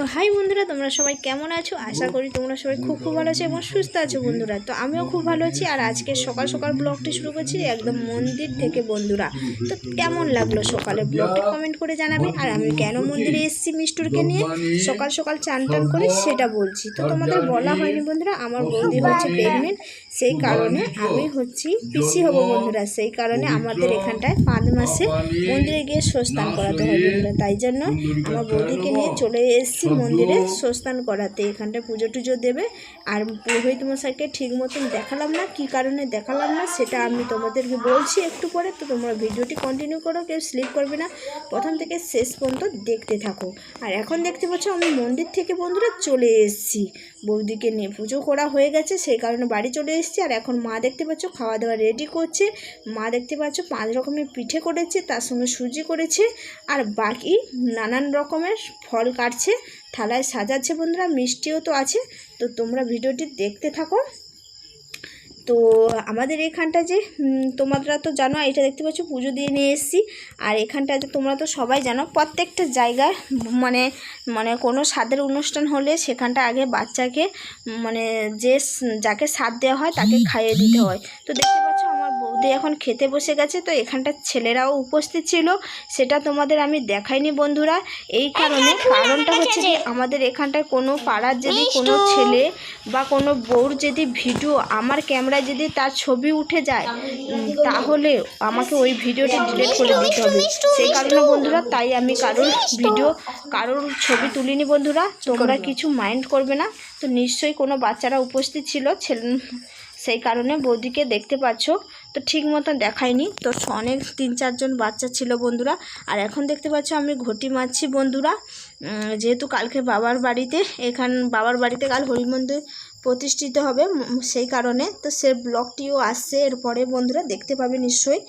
তো হাই বন্ধুরা, তোমরা সবাই কেমন আছো? আশা করি তোমরা সবাই খুব খুব ভালো আছো এবং সুস্থ আছো বন্ধুরা। তো আমিও খুব ভালো আছি আর আজকে সকাল সকাল ব্লগটি শুরু করছি একদম মন্দির থেকে বন্ধুরা। তো কেমন লাগল সকালে ব্লগটি কমেন্ট করে জানাবে। আর আমি কেন মন্দিরে এসেছি মিষ্টুরকে নিয়ে? সকাল সকাল চান টান করে সেটা বলছি। তো তোমাদের বলা হয়নি বন্ধুরা, আমার বৌদি হচ্ছে প্রেগনেন্ট সেই কারণে আমি হচ্ছি পিসি হব বন্ধুরা। সেই কারণে আমাদের এখানটায় পাঁচ মাসে মন্দিরে গিয়ে স্নান করাতে হয় বন্ধুরা। তাই জন্য আমার বৌদিকে নিয়ে চলে এসেছি মন্দিরে স্বস্থান করাতে এখানটায় পুজো টুজো দেবে। আর পুরোহিত মশাইকে ঠিক মতন দেখালাম না কি কারণে দেখালাম না সেটা আমি তোমাদেরকে বলছি একটু পরে। তো তোমরা ভিডিওটি কন্টিনিউ করো কেউ স্লিপ করবে না। প্রথম থেকে শেষ পর্যন্ত দেখতে থাকো। আর এখন দেখতে পাচ্ছ আমি মন্দির থেকে বন্ধুরা চলে এসেছি। বৌদিকে নিয়ে পুজো করা হয়ে গেছে, সেই কারণে বাড়ি চলে এসেছি। আর এখন মা দেখতে পাচ্ছ খাওয়া দাওয়া রেডি করছে। মা দেখতে পাচ্ছ পাঁচ রকমের পিঠে করেছে, তার সঙ্গে সুজি করেছে। আর বাকি নানান রকমের ফল কাটছে, থালায় সাজাচ্ছে বন্ধুরা, মিষ্টিও তো আছে। তো তোমরা ভিডিওটি দেখতে থাকো। তো আমাদের এখানটা যে তোমরা তো জানো এটা দেখতে পাচ্ছ পুজো দিয়ে নিয়ে এসেছি। আর এখানটা যে তোমরা তো সবাই জানো প্রত্যেকটা জায়গায় মানে মানে কোনো স্বাদের অনুষ্ঠান হলে সেখানটা আগে বাচ্চাকে মানে যে যাকে স্বাদ দেওয়া হয় তাকে খাইয়ে দিতে হয়। তো দেখতে পাচ্ছ আমার এখন খেতে বসে গেছে তো এখানটার ছেলেরাও উপস্থিত ছিল। সেটা তোমাদের আমি দেখাইনি বন্ধুরা। এই কারণে কারণটা হচ্ছে যে আমাদের এখানটায় কোনো পাড়ার যদি কোনো ছেলে বা কোনো বউর যদি ভিডিও আমার ক্যামেরায় যদি তার ছবি উঠে যায় তাহলে আমাকে ওই ভিডিওটা ডিলিট করে দিতে হবে। সেই কারণে বন্ধুরা তাই আমি কারোর ভিডিও কারোর ছবি তুলিনি বন্ধুরা। তোমরা কিছু মাইন্ড করবে না। তো নিশ্চয়ই কোনো বাচ্চারা উপস্থিত ছিল ছেলে সেই কারণে বৌদিকে দেখতে পাচ্ছ। তো ঠিক মতন দেখায়নি। তো অনেক তিন চারজন বাচ্চা ছিল বন্ধুরা। আর এখন দেখতে পাচ্ছ আমি ঘটি মারছি বন্ধুরা। যেহেতু কালকে বাবার বাড়িতে, এখান বাবার বাড়িতে কাল হরিমন্দির প্রতিষ্ঠিত হবে সেই কারণে। তো সে ব্লগটিও আসছে, এরপরে বন্ধুরা দেখতে পাবে নিশ্চয়ই।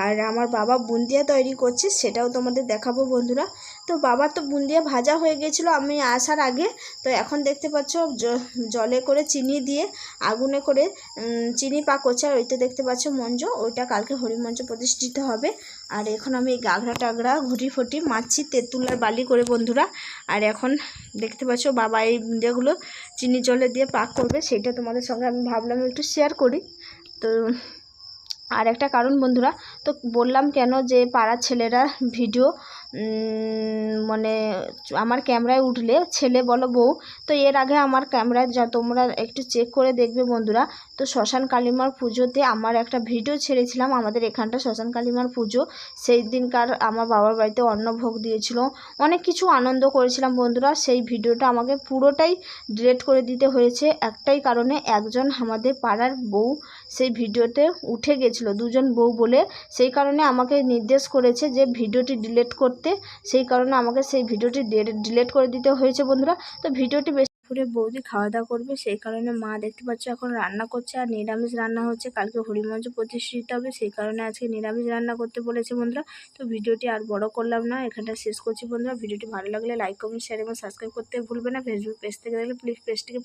আর আমার বাবা বুন্দিয়া তৈরি করছে, সেটাও তোমাদের দেখাবো বন্ধুরা। তো বাবার তো বুন্দিয়া ভাজা হয়ে গেছিল আমি আসার আগে। তো এখন দেখতে পাচ্ছ জলে করে চিনি দিয়ে, আগুনে করে চিনি পাক করছে আর ওইটা দেখতে পাচ্ছ মঞ্চ, ওইটা কালকে হরিমঞ্চ প্রতিষ্ঠিত হবে। আর এখন আমি গাগড়া টাগড়া ঘুটি ফুটি মারছি তেঁতুল আর বালি করে বন্ধুরা। আর এখন দেখতে পাচ্ছ বাবা এই যেগুলো চিনি জলে দিয়ে পাক করবে, সেটা তোমাদের সঙ্গে আমি ভাবলাম একটু শেয়ার করি। তো আর একটা কারণ বন্ধুরা, তো বললাম কেন যে পাড়ার ছেলেরা ভিডিও মানে আমার ক্যামেরায় উঠলে ছেলে বলো বউ, তো এর আগে আমার ক্যামেরায় যা তোমরা একটু চেক করে দেখবে বন্ধুরা, তো শ্মশান কালীমার পুজোতে আমার একটা ভিডিও ছেড়েছিলাম, আমাদের এখানটা শ্মশান কালীমার পুজো, সেই দিনকার আমার বাবার বাড়িতে অন্নভোগ দিয়েছিল, অনেক কিছু আনন্দ করেছিলাম বন্ধুরা, সেই ভিডিওটা আমাকে পুরোটাই ডিলেট করে দিতে হয়েছে, একটাই কারণে একজন আমাদের পাড়ার বউ সেই ভিডিওতে উঠে গেছিল দুজন বউ বলে। সেই কারণে আমাকে নির্দেশ করেছে যে ভিডিওটি ডিলেট করতে। সেই কারণে আমাকে সেই ভিডিওটি ডিলেট করে দিতে হয়েছে বন্ধুরা। তো ভিডিওটি বেশি করে বৌদি খাওয়া দাওয়া করবে। সেই কারণে মা দেখতে পাচ্ছ এখন রান্না করছে আর নিরামিষ রান্না হচ্ছে। কালকে হরিমঞ্চ প্রতিষ্ঠিত হবে। সেই কারণে আজকে নিরামিষ রান্না করতে বলেছে বন্ধুরা। তো ভিডিওটি আর বড় করলাম না, এখানটা শেষ করছি বন্ধুরা। ভিডিওটি ভালো লাগলে লাইক কমেন্ট শেয়ার এবং সাবস্ক্রাইব করতে ভুলবে না। ফেসবুক পেজ থেকে দেখলে প্লিজ পেজটিকে